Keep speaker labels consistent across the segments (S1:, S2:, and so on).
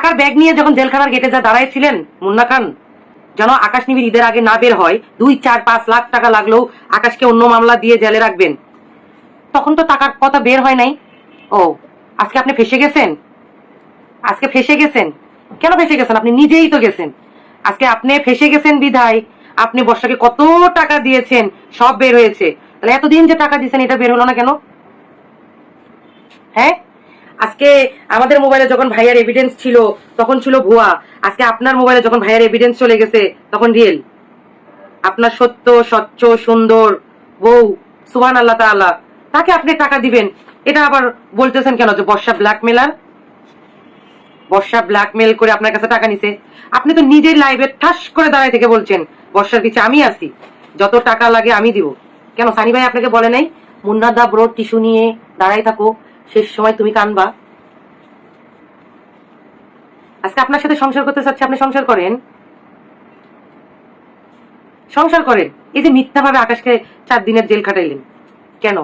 S1: টাকার ব্যাগ নিয়ে যখন জেলখানার গেটে যা দাঁড়াইছিলেন, মুন্না খান, যেন আকাশ নিবির ঈদের আগে না বের হয়, দুই, চার, পাঁচ লাখ টাকা লাগলেও আকাশকে অন্য মামলা দিয়ে জেলে রাখবেন। তখন তো টাকার কথা বের হয় নাই। ও, আজকে আপনি ফেসে গেছেন? আজকে ফেসে গেছেন? কেন ফেসে গেছেন? আপনি নিজেই তো গেছেন। আজকে আপনি ফেসে গেছেন বিধায়। আপনি বর্ষাকে কত টাকা দিয়েছেন? সব বের হয়েছে। তাহলে এতদিন যে টাকা দিয়েছেন, এটা বের হলো না কেন? হ্যাঁ? আজকে আমাদের মোবাইলে যখন ভাইয়ার এভিডেন্স ছিল, তখন ছিল ভুয়া। আজকে আপনার মোবাইলে যখন ভাইয়ার এভিডেন্স চলে গেছে, তখন রিয়েল আপনার সত্য, স্বচ্ছ, সুন্দর, বউ সুহান আল্লাহ তাআলা, তাকে আপনি টাকা দিবেন। এটা আবার বলতেছেন কেন যে বর্ষা ব্ল্যাকমেলার বর্ষা ব্ল্যাকমেল করে আপনার কাছে টাকা নিছে। আপনি তো নিজের লাইভে ঠাস করে দাঁড়ায় থেকে বলছেন, বর্ষার পিছিয়ে আমি আছি। যত টাকা লাগে আমি দিব। কেন সানি ভাই আপনাকে বলে নাই? মুন্না দা ব্রো টিস্যু নিয়ে দাঁড়াই থাকো। শেষ সময় তুমি কানবা। আজকে আপনার সাথে সংসার করতে চাচ্ছে, আপনি সংসার করেন। সংসার করেন। এই যে মিথ্যা ভাবে আকাশকে চার দিনের জেল খাটাইলেন, কেন?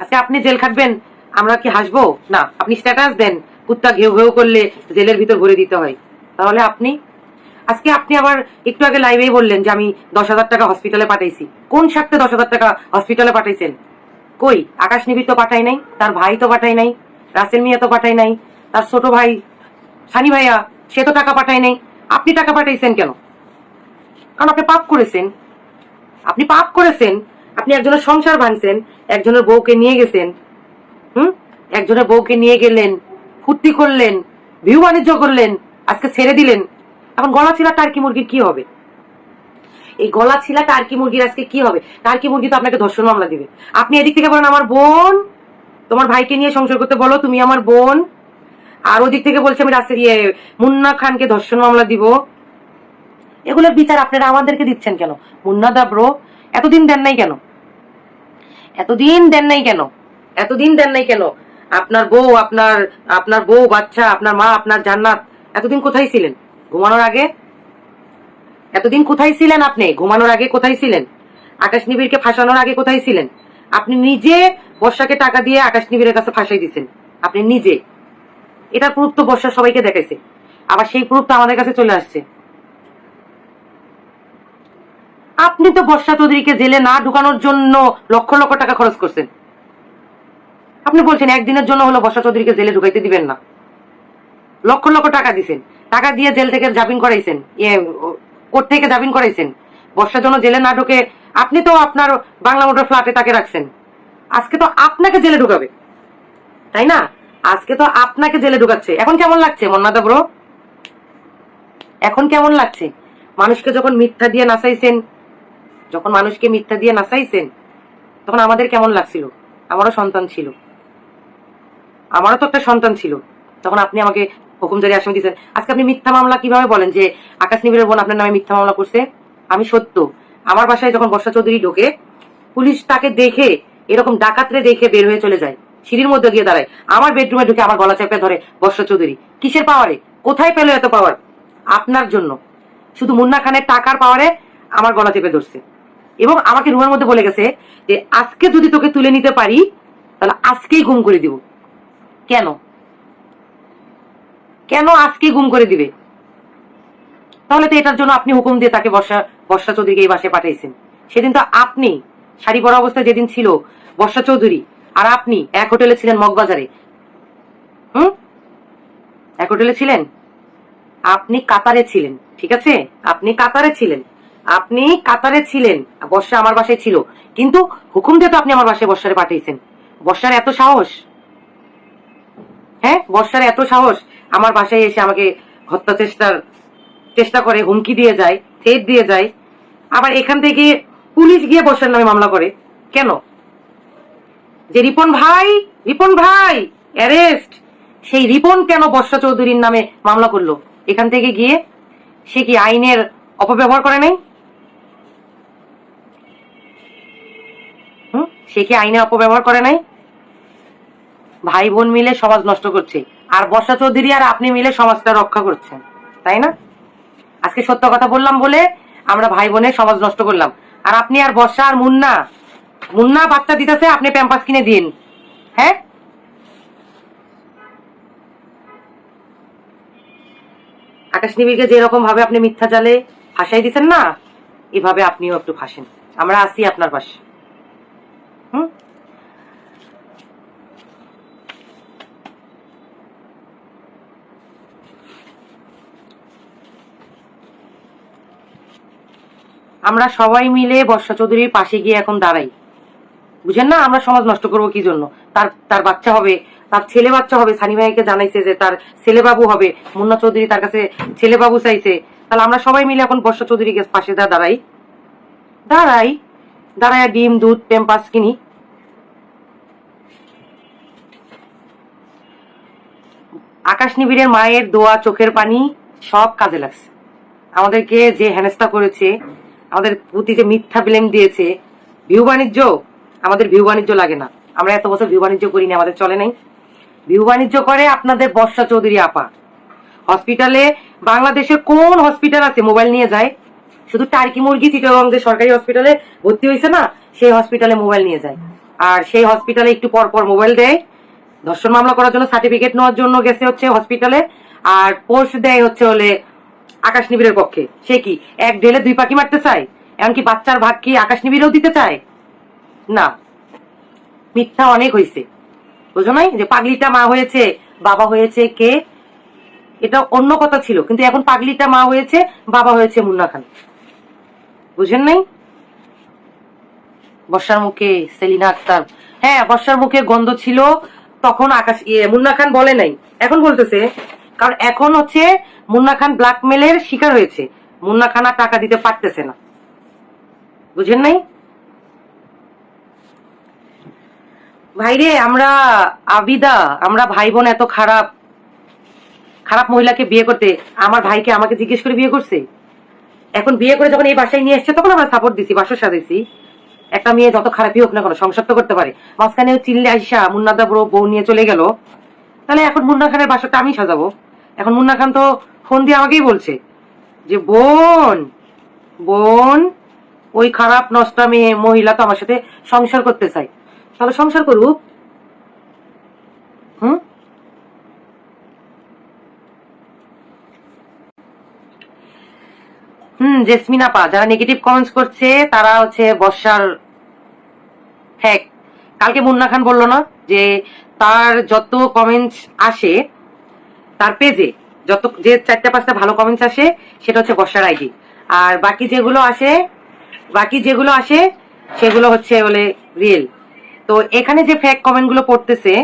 S1: আজকে আপনি জেল খাটবেন, আমরা কি হাসবো? না, আপনি স্ট্যাটাস দেন, কুত্তা ঘেউ ঘেউ করলে জেলের ভিতর ভরে দিতে হয়। তাহলে আপনি? আজকে আপনি আবার একটু আগে লাইভেই বললেন যে আমি দশ হাজার টাকা হসপিটালে পাঠাইছি। কোন স্বার্থে দশ হাজার টাকা হসপিটালে পাঠাইছেন? কই? আকাশ নিবির তো পাঠাই নাই, তার ভাই তো পাঠাই নাই, রাসেল মিয়া তো পাঠাই নাই, তার ছোট ভাই সানি ভাইয়া, সে তো টাকা পাঠাই নাই। আপনি টাকা পাঠাইছেন কেন? কারণ আপনি পাপ করেছেন। আপনি পাপ করেছেন, আপনি একজনের সংসার ভাঙছেন, একজনের বউকে নিয়ে গেছেন, হুম? একজনের বউকে নিয়ে গেলেন, ফুর্তি করলেন ভিউ বাণিজ্য করলেন, আজকে ছেড়ে দিলেন। এখন গলা ছিলা টার্কি মুরগির কি হবে? এই গলা ছিলা টার্কি মুরগির আজকে কি হবে? টার্কি মুরগি তো আপনাকে ধর্ষণ মামলা দিবে? আপনি এদিক থেকে বলেন, আমার বোন, তোমার ভাইকে নিয়ে সংসার করতে বলো, তুমি আমার বোন। আর ওদিক থেকে বলছে, আমি রাস্তা দিয়ে মুন্না খানকে ধর্ষণ মামলা দিব। এগুলোর বিচার আপনারা আমাদেরকে দিচ্ছেন কেন? মুন্না দা ব্রো এতদিন দেন নাই কেন? এতদিন দেন নাই কেন? এতদিন দেন নাই কেন? আপনার বউ, আপনার আপনার বউ বাচ্চা, আপনার মা, আপনার জান্নাত, এতদিন কোথায় ছিলেন? ঘুমানোর আগে? এতদিন কোথায় ছিলেন আপনি? ঘুমানোর আগে কোথায় ছিলেন? আকাশ নিবিড়কে ফাঁসানোর আগে কোথায় ছিলেন? আপনি নিজে বর্ষাকে টাকা দিয়ে আকাশ নিবিড়ের কাছে ফাঁসাই দিচ্ছেন আপনি নিজে। এটার প্রুফ তো বর্ষা সবাইকে দেখাইছে। আবার সেই প্রুফ তো আমাদের কাছে চলে আসছে। আপনি তো বর্ষা চৌধুরীকে জেলে না ঢুকানোর জন্য লক্ষ লক্ষ টাকা খরচ করছেন। আপনি বলছেন একদিনের জন্য হলো বর্ষা চৌধুরীকে জেলে ঢুকাইতে দিবেন না। লক্ষ লক্ষ টাকা দিছেন। টাকা দিয়ে জেল থেকে জামিন করাইছেন। ইয়ে থেকে জামিন করাইছেন? বর্ষার জন্য জেলে না ঢুকে আপনি তো আপনার বাংলা মোটর ফ্ল্যাটে তাকে রাখছেন। আজকে তো আপনাকে জেলে ঢুকাবে। তাই না? আজকে তো আপনাকে জেলে ঢুকাচ্ছে। এখন কেমন লাগছে, মন্নাদা ব্রো এখন কেমন লাগছে? মানুষকে যখন মিথ্যা দিয়ে নাচাইছেন, যখন মানুষকে মিথ্যা দিয়ে নাচাইছেন, তখন আমাদের কেমন লাগছিল? আমারও সন্তান ছিল। আমারও তো একটা সন্তান ছিল। তখন আপনি আমাকে হুকুমজারি আসামি দিয়েছেন আজকে আপনি মিথ্যা মামলা কীভাবে বলেন যে আকাশ নিবিড়ের বোন আপনার নামে মিথ্যা মামলা করছে? আমি সত্য। আমার বাসায় যখন বর্ষা চৌধুরী ঢোকে, পুলিশ তাকে দেখে এরকম ডাকাতরে দেখে বের হয়ে চলে যায়। সিঁড়ির মধ্যে গিয়ে দাঁড়ায়। আমার বেডরুমে ঢুকে আমার গলা চেপে ধরে বর্ষা চৌধুরী। কিসের পাওয়ারে কোথায় পেল এত পাওয়ার আপনার জন্য। শুধু মুন্না খানের টাকার পাওয়ারে আমার গলা চেপে ধরছে। এবং আমাকে রুমের মধ্যে বলে গেছে যে, আজকে যদি তোকে তুলে নিতে পারি, তাহলে আজকেই ঘুম করে দিব। কেন? কেন আজকে গুম করে দিবে? তাহলে তো এটার জন্য আপনি হুকুম দিয়ে তাকে বর্ষা বর্ষা চৌধুরীকে এই বাসায় পাঠাইছেন সেদিন তো আপনি, শাড়ি পরা অবস্থায় যেদিন ছিল, বর্ষা চৌধুরী, আর আপনি এক হোটেলে ছিলেন মগবাজারে। হুম? এক হোটেলে ছিলেন? আপনি কাতারে ছিলেন, ঠিক আছে? আপনি কাতারে ছিলেন। আপনি কাতারে ছিলেন, বর্ষা আমার বাসায় ছিল। কিন্তু হুকুম দিয়ে তো আপনি আমার বাসায় বর্ষারে পাঠিয়েছেন। বর্ষার এত সাহস। হ্যাঁ? বর্ষার এত সাহস। আমার বাসায় এসে আমাকে হত্যা চেষ্টার চেষ্টা করে, হুমকি দিয়ে যায় থ্রেট দিয়ে যায়। আবার এখান থেকে পুলিশ গিয়ে বর্ষার নামে মামলা করে। কেন? যে রিপন ভাই রিপন ভাই, অ্যারেস্ট! সেই রিপন কেন বর্ষা চৌধুরীর নামে মামলা করল? এখান থেকে গিয়ে সে কি আইনের অপব্যবহার করে নাই? সে কি আইনের অপব্যবহার করে নাই? ভাই বোন মিলে সমাজ নষ্ট করছে। আর বর্ষা চৌধুরী আর আপনি মিলে সমাজটা রক্ষা করছেন, তাই না? আজকে সত্য কথা বললাম বলে আমরা ভাই বোনের সমাজ নষ্ট করলাম। আর আপনি আর বর্ষা আর মুন্না মুন্না বাচ্চা দিতেছে, আপনি প্যাম্পাস কিনে দিন। হ্যাঁ? আকাশ নিবিড়কে যেরকম ভাবে আপনি মিথ্যা জালে ফাঁসাই দিচ্ছেন না, এভাবে আপনিও একটু ফাঁসেন। আমরা আছি আপনার পাশে। হুম? আমরা সবাই মিলে বর্ষা চৌধুরীর পাশে গিয়ে এখন দাঁড়াই। বুঝেন না? আমরা সমাজ নষ্ট করব কি জন্য? তার তার বাচ্চা হবে, তার ছেলে বাচ্চা হবে, সানি ভাইকে জানাইছে যে তার ছেলে বাবু হবে, মুন্না চৌধুরী তার কাছে ছেলে বাবু চাইছে। তাহলে আমরা সবাই মিলে এখন বর্ষা চৌধুরীকে পাশে দা দাঁড়াই। দাঁড়াই। দাঁড়ায় ডিম, দুধ টেম্পাস কিনি। আকাশ নিবিড়ের মায়ের দোয়া, চোখের পানি, সব কাজে লাগছে। আমাদেরকে যে হেনস্থা করেছে আমাদের প্রতি যে মিথ্যা ব্লেম দিয়েছে ভিউ বাণিজ্য, আমাদের ভিউ বাণিজ্য লাগে না। আমরা এত বছর ভিউ বাণিজ্য করিনি, আমাদের চলে নাই। ভিউ বাণিজ্য করে আপনাদের বর্ষা চৌধুরী আপা। হসপিটালে বাংলাদেশের কোন হসপিটাল আছে মোবাইল নিয়ে যায়। শুধু টার্কি মুরগি চিটাগং সরকারি হসপিটালে ভর্তি হয়েছে না, সেই হসপিটালে মোবাইল নিয়ে যায়। আর সেই হসপিটালে একটু পর পর মোবাইল দেয়। ধর্ষণ মামলা করার জন্য সার্টিফিকেট নেওয়ার জন্য গেছে হচ্ছে হসপিটালে আর পোস্ট দেয় হচ্ছে হলে আকাশ নিবিড়ের পক্ষে। সে কি এক ঢেলে দুই পাখি মারতে চায়? এমনকি বাচ্চার ভাগ কি আকাশ নিবিড়েও দিতে চায়? না। মিথ্যা অনেক হয়েছে বুঝো নাই যে পাগলিটা মা হয়েছে, বাবা হয়েছে কে? এটা অন্য কথা ছিল, কিন্তু এখন পাগলিটা মা হয়েছে, বাবা হয়েছে মুন্না খান। বুঝেন নাই? বর্ষার মুখে সেলিনা আক্তার। হ্যাঁ বর্ষার মুখে গন্ধ ছিল, তখন আকাশ ইয়ে মুন্না খান বলে নাই। এখন বলতেছে কারণ এখন হচ্ছে মুন্না খান ব্ল্যাকমেলের শিকার হয়েছে। মুন্না খান আর টাকা দিতে পারতেছে না। বুঝেন নাই? ভাইরে, আমরা আবিদা, আমরা ভাই বোন এত খারাপ। খারাপ মহিলাকে বিয়ে করতে, আমার ভাইকে আমাকে জিজ্ঞেস করে বিয়ে করছে? এখন বিয়ে করে যখন এই বাসায় নিয়ে এসছে, তখন আমরা সাপোর্ট দিছি বাসা সাজাইছি। একটা মেয়ে যত খারাপই হোক না কোনো, সংসার তো করতে পারে। মাঝখানে চিল্লে আইসা মুন্নাদা বউ নিয়ে চলে গেল। তাহলে এখন মুন্না খানের বাসাটা আমি সাজাবো। এখন মুন্না খান তো ফোন দিয়ে আমাকেই বলছে যে, বোন বোন, ওই খারাপ নষ্টা মেয়ে মহিলা তো আমার সাথে সংসার করতে চাই তাহলে সংসার করুক। হুম? হুম, জেসমিন আপা, যারা নেগেটিভ কমেন্টস করছে, তারা হচ্ছে বর্ষার হ্যাঁ কালকে মুন্না খান বলল না যে, তার যত কমেন্টস আসে তার পেজে যত যে চারটা পাঁচটা ভালো কমেন্টস আসে, সেটা হচ্ছে বর্ষার আইডি আর বাকি যেগুলো আসে, বাকি যেগুলো আসে, সেগুলো হচ্ছে বলে রিয়েল তো এখানে যে ফেক কমেন্টগুলো পড়তেছে,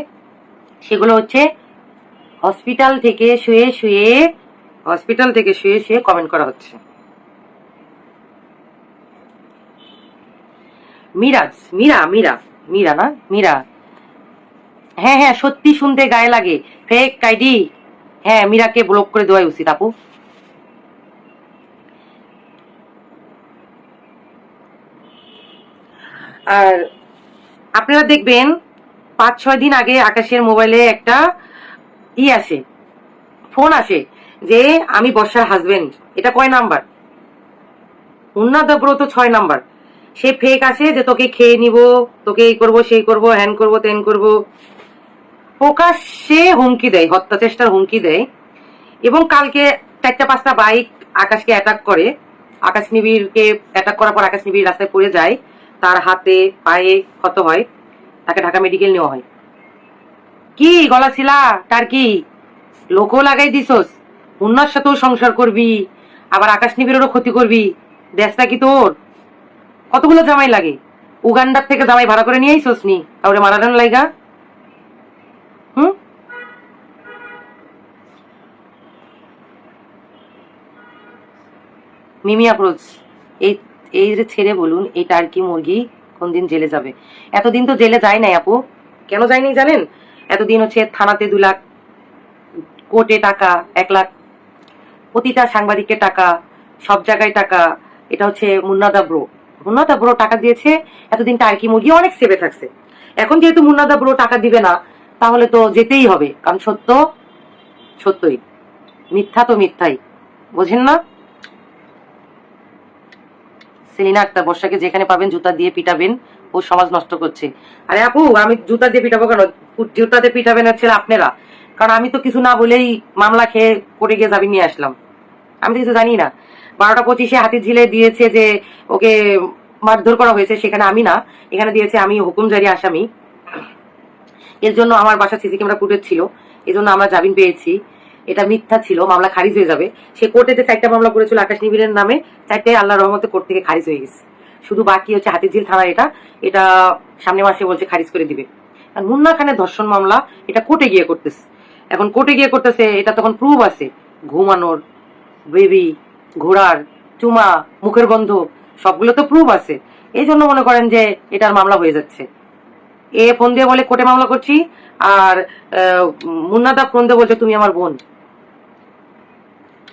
S1: সেগুলো হচ্ছে হসপিটাল থেকে শুয়ে শুয়ে হসপিটাল থেকে শুয়ে শুয়ে কমেন্ট করা হচ্ছে। মিরাজ মীরা মীরা মীরা না, মীরা। হ্যাঁ হ্যাঁ সত্যি শুনতে গায়ে লাগে। ফেক আইডি হ্যাঁ মীরাকে ব্লক করে দেওয়াই উচিত, আপু। আর আপনারা দেখবেন, পাঁচ, ছয় দিন আগে আকাশের মোবাইলে একটা ই আসে, ফোন আসে যে, আমি বর্ষার হাজবেন্ড এটা কয় নাম্বার? উন্নাদব্র তো ছয় নাম্বার। সে ফেক আসে যে, তোকে খেয়ে নিব, তোকে এই করব, সেই করব, হ্যান করব, তেন করব। প্রকাশ্যে হুমকি দেয়, হত্যা চেষ্টার হুমকি দেয় এবং কালকে চারটা পাঁচটা বাইক আকাশকে অ্যাটাক করে। আকাশ নিবিড়কে অ্যাটাক করার পর আকাশ নিবিড় রাস্তায় পড়ে যায়। তার হাতে, পায়ে ক্ষত হয়। তাকে ঢাকা মেডিকেল নেওয়া হয়। কি গলা ছিলা তার কি? লোকও লাগাই দিছস। উন্নার সাথেও সংসার করবি, আবার আকাশ নিবিড়েরও ক্ষতি করবি। দেশটা কি তোর? কতগুলো জামাই লাগে? উগান্ডার থেকে জামাই ভাড়া করে নিয়ে আইসোস নি? কাউরে মারানোর লাইগা মিমি আপ্রোচ এই এই যে ছেড়ে বলুন, এই টার্কি মুরগি কোন দিন জেলে যাবে? এতদিন তো জেলে যায় নাই আপু। কেন যায়নি জানেন? এতদিন হচ্ছে থানাতে দু লাখ কোর্টে টাকা, এক লাখ প্রতিটা সাংবাদিকের টাকা, সব জায়গায় টাকা। এটা হচ্ছে মুন্নাদা ব্রো। মুন্নাদা ব্রো টাকা দিয়েছে, এতদিন টার্কি মুরগি অনেক সেভে থাকছে। এখন যেহেতু মুন্নাদা ব্রো টাকা দিবে না, তাহলে তো যেতেই হবে। কারণ সত্য, সত্যই। মিথ্যা তো মিথ্যাই। বোঝেন না? সেলিনা আক্তার বর্ষাকে যেখানে পাবেন জুতা দিয়ে পিটাবেন ও সমাজ নষ্ট করছে। আরে আপু, আমি জুতা দিয়ে পিটাবো কেন? জুতা দিয়ে পিটাবেন হচ্ছে আপনারা। কারণ আমি তো কিছু না বলেই মামলা খেয়ে করে গিয়ে যাবি নিয়ে আসলাম। আমি তো কিছু জানি না। বারোটা পঁচিশে হাতির ঝিলে দিয়েছে যে ওকে মারধর করা হয়েছে, সেখানে আমি না। এখানে দিয়েছে আমি হুকুমজারি আসামি। এর জন্য আমার বাসা সিসি ক্যামেরা ফুটেজ ছিল। এই জন্য আমরা জামিন পেয়েছি। এটা মিথ্যা ছিল, মামলা খারিজ হয়ে যাবে। সে কোর্টে যে চারটা মামলা করেছিল আকাশ নিবিড়ের নামে, চারটে আল্লাহ রহমতে কোর্ট থেকে খারিজ হয়ে গেছে। শুধু বাকি হচ্ছে হাতিঝিল থানার এটা এটা সামনে মাসে বলছে খারিজ করে দিবে। আর মুন্না খানের ধর্ষণ মামলা, এটা কোর্টে গিয়ে করতেছে। এখন কোর্টে গিয়ে করতেছে, এটা তখন প্রুফ আছে। ঘুমানোর বেবি ঘোড়ার, চুমা, মুখের গন্ধ, সবগুলো তো প্রুফ আছে। এই জন্য মনে করেন যে এটার মামলা হয়ে যাচ্ছে। এ ফোন দিয়ে বলে কোর্টে মামলা করছি, আর মুন্নাদা ফোন দিয়ে বলছে, তুমি আমার বোন।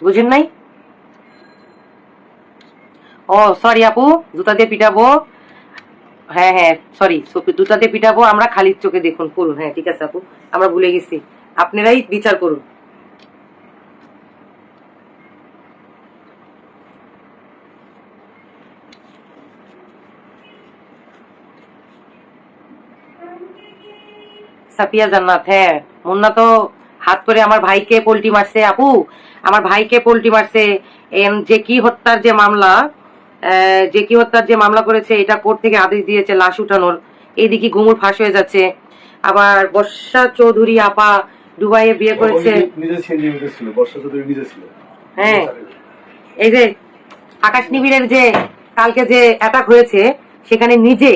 S1: বুঝেন নাই? ও সরি আপু, জুতা দিয়ে পিটাবো। হ্যাঁ হ্যাঁ সরি জুতা দিয়ে পিটাবো, আমরা খালির চোখে দেখুন করুন হ্যাঁ ঠিক আছে আপু, আমরা ভুলে গেছি। আপনারাই বিচার করুন। সাফিয়া জান্নাত হ্যাঁ মুন্না তো হাত করে আমার ভাইকে পোল্টি মারছে, আপু। আমার ভাইকে পোল্টি মারছে যে কি হত্যার যে মামলা যে কি হত্যার যে মামলা করেছে এটা কোর্ট থেকে আদেশ দিয়েছে লাশ উঠানোর। এইদিকে ঘুমুর ফাঁস হয়ে যাচ্ছে। আবার বর্ষা চৌধুরী আপা দুবাইয়ে বিয়ে করেছে। হ্যাঁ। এই যে আকাশ নিবিড়ের যে কালকে যে অ্যাটাক হয়েছে সেখানে নিজে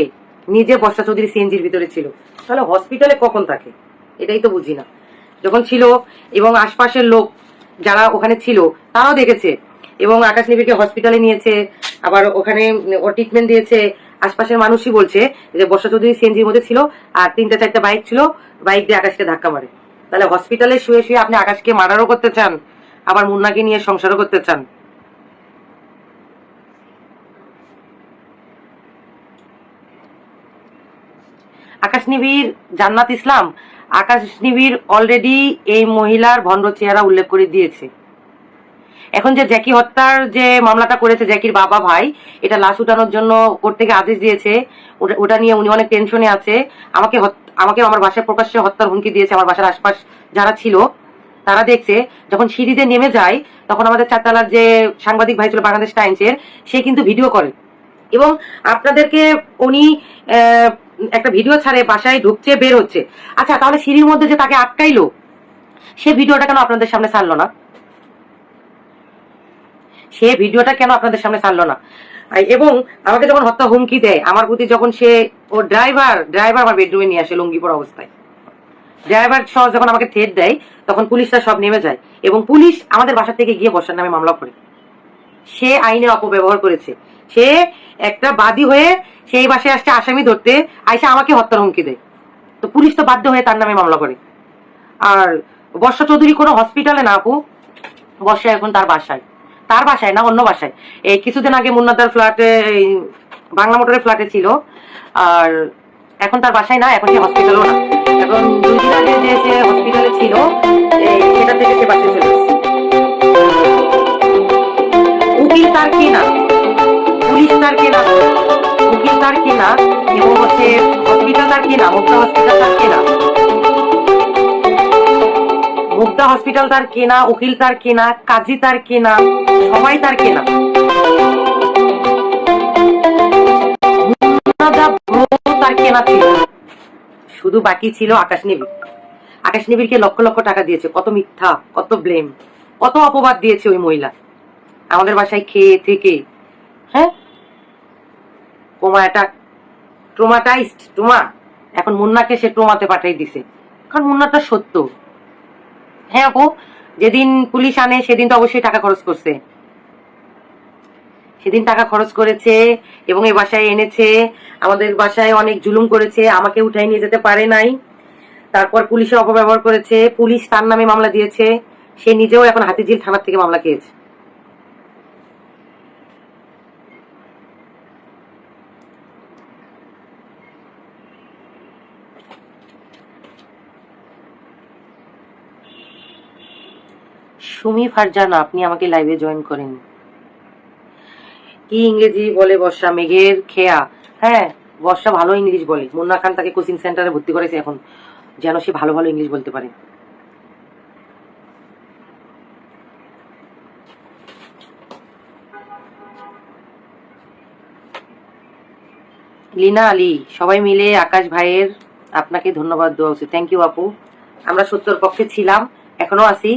S1: নিজে বর্ষা চৌধুরী সিএনজির ভিতরে ছিল। তাহলে হসপিটালে কখন থাকে? এটাই তো বুঝি না। যখন ছিল এবং আশপাশের লোক যারা ওখানে ছিল, তারাও দেখেছে। এবং আকাশ নিবিড়কে হসপিটালে নিয়েছে, আবার ওখানে ও ট্রিটমেন্ট দিয়েছে। আশপাশের মানুষই বলছে যে বর্ষা চৌধুরী সিএনজির মধ্যে ছিল আর তিনটা চারটা বাইক ছিল বাইক দিয়ে আকাশকে ধাক্কা মারে। তাহলে হসপিটালে শুয়ে শুয়ে আপনি আকাশকে মার্ডারও করতে চান, আবার মুন্নাকে নিয়ে সংসারও করতে চান? আকাশ নিবিড় জান্নাত ইসলাম আকাশ নিবিড় অলরেডি এই মহিলার ভণ্ড চেহারা উল্লেখ করে দিয়েছে। এখন যে জ্যাকি হত্যার যে মামলাটা করেছে জ্যাকির বাবা ভাই, এটা লাশ উঠানোর জন্য কোর্ট থেকে আদেশ দিয়েছে। ওটা- নিয়ে উনি অনেক টেনশনে আছে। আমাকে আমাকে আমার বাসায় প্রকাশ্যে হত্যার হুমকি দিয়েছে আমার বাসার আশপাশ যারা ছিল, তারা দেখছে, যখন সিঁড়িতে নেমে যায়, তখন আমাদের চারতলার যে সাংবাদিক ভাই ছিল বাংলাদেশ টাইমসের, সে কিন্তু ভিডিও করে। এবং আপনাদেরকে উনি একটা ভিডিও ছাড়ে, বাসায় ঢুকছে, বের হচ্ছে। আচ্ছা তাহলে সিঁড়ির মধ্যে যে তাকে আটকাইলো, সে ভিডিওটা কেন আপনাদের সামনে ছাড়লো না? সে ভিডিওটা কেন আপনাদের সামনে ছাড়লো না? এবং আমাকে যখন হত্যা হুমকি দেয়, আমার প্রতি যখন সে, ও ড্রাইভার ড্রাইভার আমার বেডরুমে নিয়ে আসে লুঙ্গি পরা অবস্থায়। ড্রাইভার সহ যখন আমাকে থ্রেট দেয়, তখন পুলিশরা সব নেমে যায়। এবং পুলিশ আমাদের বাসা থেকে গিয়ে বসার নামে মামলা করে। সে আইনের অপব্যবহার করেছে। সে একটা বাদী হয়ে সেই বাসায় আসছে আসামি ধরতে, আইসা আমাকে হত্যার হুমকি দেয়। তো পুলিশ তো বাধ্য হয়ে তার নামে মামলা করে। আর বর্ষা চৌধুরী কোনো হসপিটালে না আপু বর্ষা এখন তার বাসায়। তার বাসায় না, অন্য বাসায়। এই কিছুদিন আগে মুন্নাদার ফ্ল্যাটে এই বাংলা মোটরের ফ্ল্যাটে ছিল। আর এখন তার বাসায় না, এখন সে হসপিটালও না। এখন দুই দিন আগে যে সে হসপিটালে ছিল সেটা থেকে সে বাসায় চলে উকিল তার কি না? এবং হচ্ছে মুক্তা মুক্তা হসপিটাল তার কেনা। উকিল তার কেনা কাজী তার কেনা সবাই তার কেনা শুধু বাকি ছিল আকাশ নিবিড় আকাশ নিবিড়কে লক্ষ লক্ষ টাকা দিয়েছে। কত মিথ্যা, কত ব্লেম কত অপবাদ দিয়েছে ওই মহিলা। আমাদের বাসায় খেয়ে থেকে হ্যাঁ? কোমা একটা ট্রোমাটাইজড ট্রোমা। এখন মুন্নাকে সে ট্রোমাতে পাঠিয়ে দিছে। কারণ মুন্নাটা সত্য। হ্যাঁ আপু, যেদিন পুলিশ আনে, সেদিন তো অবশ্যই টাকা খরচ করছে। সেদিন টাকা খরচ করেছে এবং এই বাসায় এনেছে। আমাদের বাসায় অনেক জুলুম করেছে, আমাকে উঠাই নিয়ে যেতে পারে নাই। তারপর পুলিশের অপব্যবহার করেছে, পুলিশ তার নামে মামলা দিয়েছে। সে নিজেও এখন হাতিঝিল থানার থেকে মামলা খেয়েছে। সুমি ফারজানা, আপনি আমাকে লাইভে জয়েন করেন। কি ইংরেজি বলে বর্ষা? মেঘের খেয়া। হ্যাঁ বর্ষা ভালো ইংলিশ বলে। মুন্না খান তাকে কোচিং সেন্টারে ভর্তি করেছে এখন, যেন সে ভালো ভালো ইংলিশ বলতে পারে। লিনা আলী, সবাই মিলে আকাশ ভাইয়ের আপনাকে ধন্যবাদ দেওয়া উচিত। থ্যাংক ইউ আপু। আমরা সত্যর পক্ষে ছিলাম, এখনও আছি।